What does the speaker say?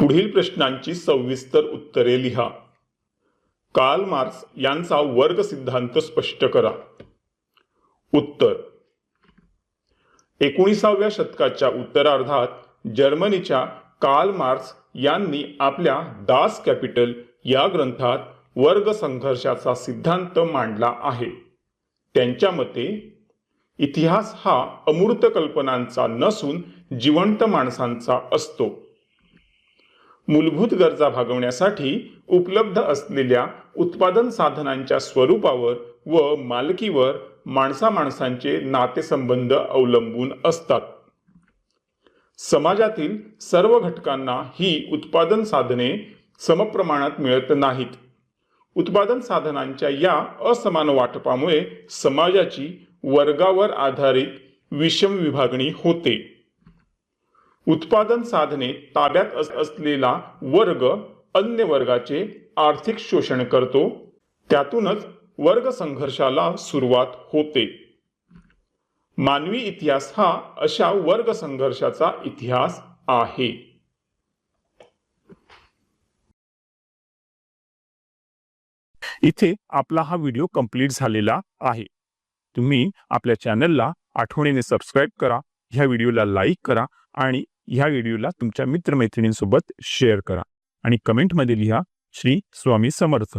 पुढील प्रश्नांची सविस्तर उत्तरे लिहा. कार्ल मार्क्स यांचा वर्ग सिद्धांत स्पष्ट करा. उत्तर. एकोणीसाव्या शतकाच्या उत्तरार्धात जर्मनीच्या कार्ल मार्क्स यांनी आपल्या दास कॅपिटल या ग्रंथात वर्ग संघर्षाचा सिद्धांत मांडला आहे. त्यांच्या मते इतिहास हा अमूर्त कल्पनांचा नसून जिवंत माणसांचा असतो. मूलभूत गरजा भागवण्यासाठी उपलब्ध असलेल्या उत्पादन साधनांच्या स्वरूपावर व मालकीवर माणसा माणसांचे नातेसंबंध अवलंबून असतात. समाजातील सर्व घटकांना ही उत्पादन साधने समप्रमाणात मिळत नाहीत. उत्पादन साधनांच्या या असमान वाटपामुळे समाजाची वर्गावर आधारित विषम विभागणी होते. उत्पादन साधने ताब्यात असलेला वर्ग अन्य वर्गाचे आर्थिक शोषण करतो. त्यातूनच वर्ग संघर्षाला सुरुवात होते. मानवी इतिहास हा अशा वर्ग संघर्षाचा इतिहास आहे. इथे आपला हा व्हिडिओ कंप्लीट झालेला आहे. तुम्ही आपल्या चॅनलला आठवणीने सबस्क्राईब करा ह्या व्हिडिओला लाईक करा आणि ह्या व्हिडिओला तुमच्या मित्रमैत्रिणींसोबत शेअर करा आणि कमेंटमध्ये लिहा श्री स्वामी समर्थ.